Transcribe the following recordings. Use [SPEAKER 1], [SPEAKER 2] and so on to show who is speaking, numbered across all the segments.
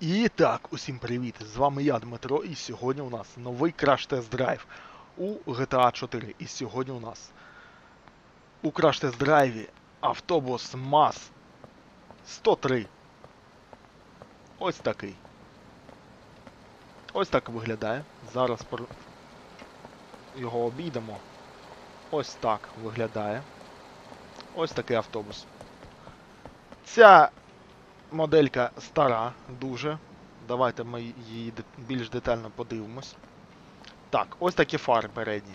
[SPEAKER 1] І так, усім привіт! З вами я, Дмитро, і сьогодні у нас новий краш-тест-драйв у GTA 4. І сьогодні у нас у краш-тест-драйві автобус МАЗ 103. Ось такий. Ось так виглядає. Зараз пор- його обійдемо. Ось так виглядає. Ось такий автобус. Ця Моделька стара, дуже. Давайте ми її більш детально подивимось. Так, ось такі фари передні.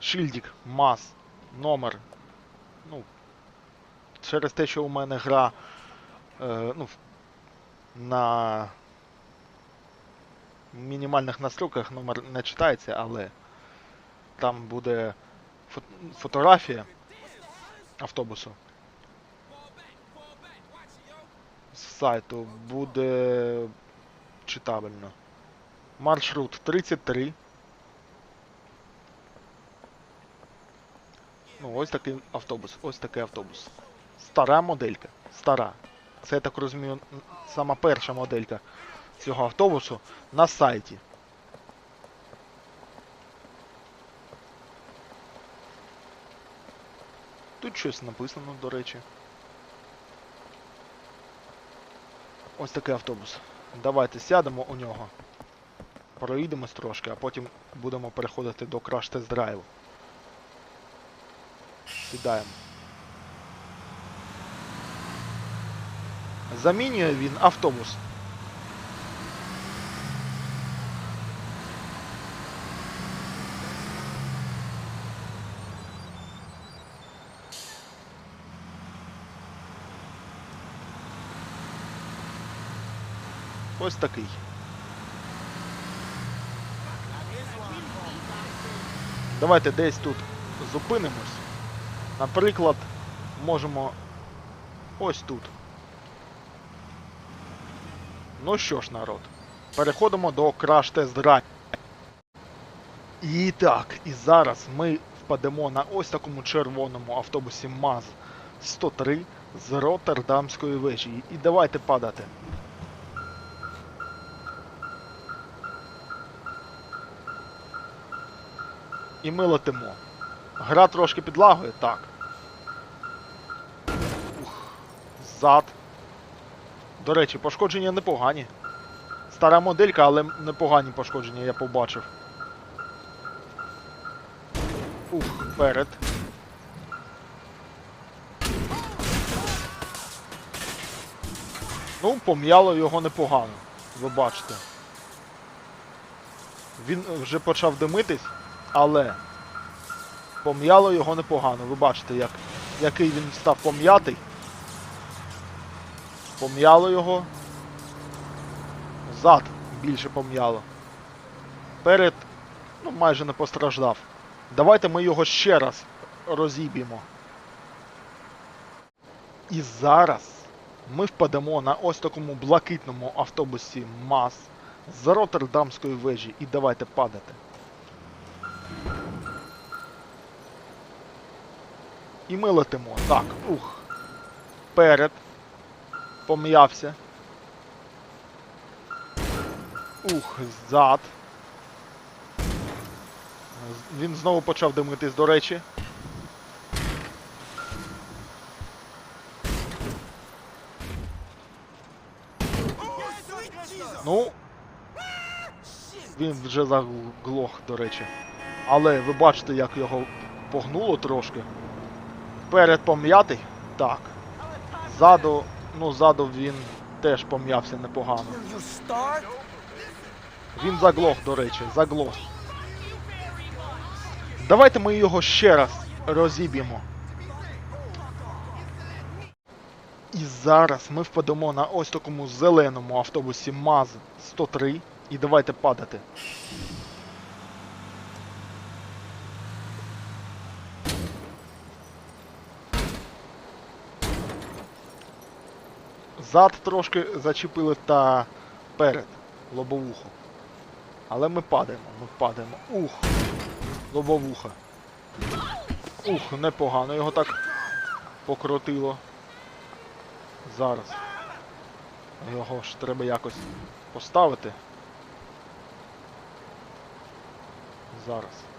[SPEAKER 1] Шильдик, МАЗ, номер. Ну, через те, що у мене гра е, ну, на мінімальних настройках номер не читається, але там буде фотографія автобусу. З сайту буде читабельно. Маршрут 33. Ну, ось такий автобус. Ось такий автобус. Стара моделька. Стара. Це я так розумію, сама перша моделька цього автобусу на сайті. Тут щось написано, до речі. Ось такий автобус. Давайте сядемо у нього. Проїдемось трошки, а потім будемо переходити до краш-тест-драйву. Сідаємо. Замінює він автобус. Ось такий. Давайте десь тут зупинимось. Наприклад, можемо ось тут. Ну що ж, народ, переходимо до Drive. І так, і зараз ми впадемо на ось такому червоному автобусі МАЗ 103 з Роттердамської вежі. І давайте падати. І ми летимо. Гра трошки підлагує, так. Ух, зад. До речі, пошкодження непогані. Стара моделька, але непогані пошкодження я побачив. Ух, перед. Ну, пом'яло його непогано, ви бачите. Він вже почав димитись, але пом'яло його непогано. Ви бачите, як, який він став пом'ятий. Пом'яло його. Зад більше пом'яло. Перед, ну, майже не постраждав. Давайте ми його ще раз розіб'ємо. І зараз ми впадемо на ось такому блакитному автобусі МАЗ з Роттердамської вежі. І давайте падати. І ми летимо. Так, ух. Перед. Пом'явся. Ух, зад. Він знову почав димитись, до речі. Ну. Він вже заглох, до речі. Але ви бачите, як його погнуло трошки. Перед пом'ятий? Так. Ззаду, ну ззаду він теж пом'явся непогано. Він заглох, до речі, заглох. Давайте ми його ще раз розіб'ємо. І зараз ми впадемо на ось такому зеленому автобусі МАЗ 103. І давайте падати. Зад трошки зачепили та перед лобовуху. Але ми падаємо, ми падаємо. Ух! Лобовуха. Ух, непогано його так покрутило. Зараз. Його ж треба якось поставити. Зараз.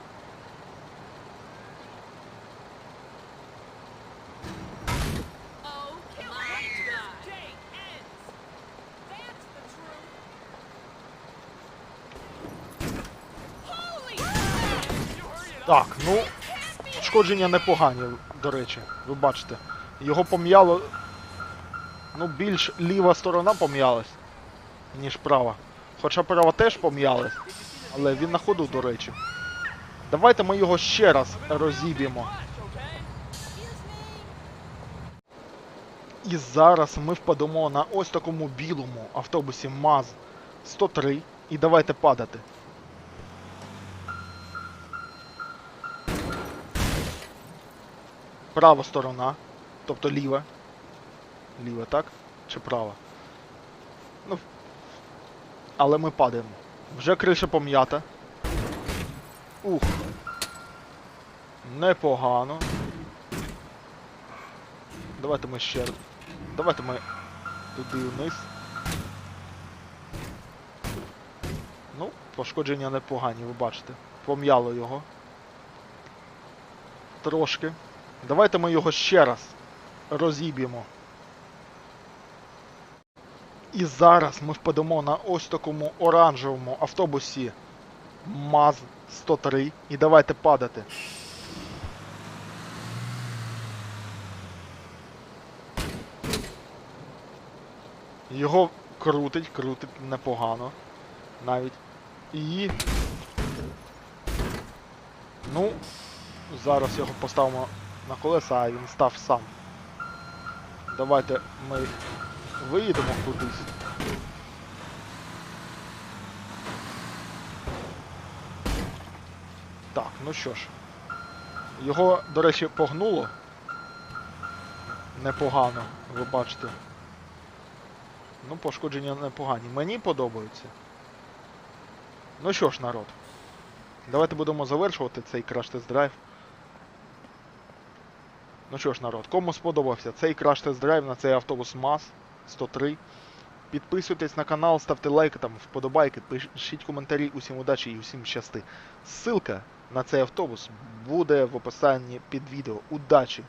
[SPEAKER 1] Так, ну, ушкодження непогані, до речі, ви бачите. Його пом'яло. Ну, більш ліва сторона пом'ялась, ніж права. Хоча права теж пом'ялась, але він на ходу, до речі. Давайте ми його ще раз розіб'ємо. І зараз ми впадемо на ось такому білому автобусі МАЗ 103. І давайте падати. Права сторона, тобто ліва. Ліва, так? Чи права? Ну. Але ми падаємо. Вже криша пом'ята. Ух. Непогано. Давайте ми ще. Давайте ми туди вниз. Ну, пошкодження непогані, ви бачите. Пом'яло його. Трошки. Давайте ми його ще раз розіб'ємо. І зараз ми впадемо на ось такому оранжевому автобусі МАЗ 103. І давайте падати. Його крутить, крутить непогано. Навіть. І. Ну, зараз його поставимо на колеса, а він став сам. Давайте ми виїдемо кудись. Так, ну що ж. Його, до речі, погнуло. Непогано, ви бачите. Ну, пошкодження непогані. Мені подобаються. Ну що ж, народ. Давайте будемо завершувати цей краш-тест-драйв. Ну що ж, народ, кому сподобався цей краш-тест-драйв на цей автобус МАЗ 103. Підписуйтесь на канал, ставте лайки, там, вподобайки, пишіть коментарі, усім удачі і усім щасти. Ссылка на цей автобус буде в описанні під відео. Удачі!